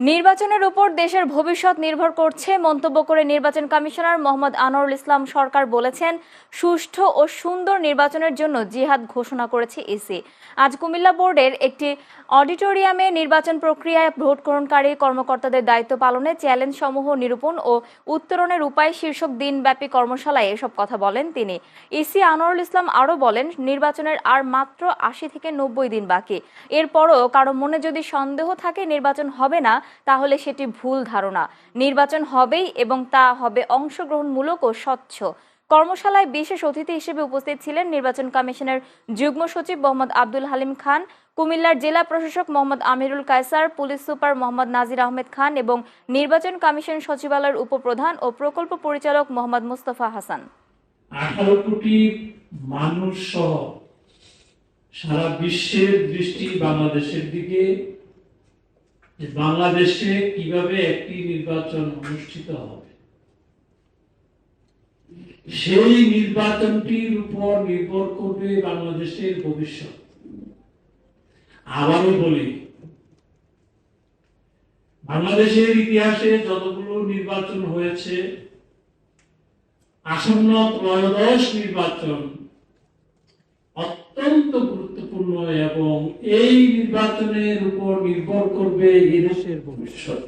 নির্বাচনের উপর দেশের ভবিষ্যৎ নির্ভর করছে মন্তব্য করে নির্বাচন কমিশনার মোহাম্মদ আনোয়ারুল ইসলাম সরকার বলেছেন, সুষ্ঠু ও সুন্দর নির্বাচনের জন্য জিহাদ ঘোষণা করেছে ইসি আজ কুমিল্লা বোর্ডের একটি অডিটোরিয়ামে নির্বাচন প্রক্রিয়ায় ভোটগ্রহণকারী কর্মকর্তাদের দায়িত্ব পালনে চ্যালেঞ্জ সমূহ নিরূপণ ও উত্তরণের উপায় শীর্ষক দিনব্যাপী কর্মশালায় এসব কথা বলেন তিনি। ইসি আনোয়ারুল ইসলাম আরও বলেন, নির্বাচনের আর মাত্র আশি থেকে নব্বই দিন বাকি। এরপরও কারও মনে যদি সন্দেহ থাকে নির্বাচন হবে না, তাহলে সেটি ভুল ধারণা। নির্বাচন হবেই এবং তা হবে অংশগ্রহণমূলক ও স্বচ্ছ। কর্মশালায় বিশেষ অতিথি হিসেবে উপস্থিত ছিলেন নির্বাচন কমিশনের যুগ্ম সচিব মোহাম্মদ আব্দুল হালিম খান, কুমিল্লার জেলা প্রশাসক মোহাম্মদ আমিরুল কায়সার, পুলিশ সুপার মোহাম্মদ নাজির আহমেদ খান এবং নির্বাচন কমিশন সচিবালয়ের উপপ্রধান ও প্রকল্প পরিচালক মোহাম্মদ মুস্তফা হাসান। আঠারো কোটি মানুষ সহ সারা বিশ্বের দৃষ্টি বাংলাদেশের দিকে বাংলাদেশে কীভাবে একটি নির্বাচন অনুষ্ঠিত হবে। সেই নির্বাচনটির উপর নির্ভর করবে বাংলাদেশের ভবিষ্যৎ। আবারও বলি, বাংলাদেশের ইতিহাসে যতগুলো নির্বাচন হয়েছে, আসন্ন ত্রয়োদশ নির্বাচন অত্যন্ত গুরুত্বপূর্ণ এবং এই নির্বাচনের উপর নির্ভর করবে এদেশের ভবিষ্যৎ।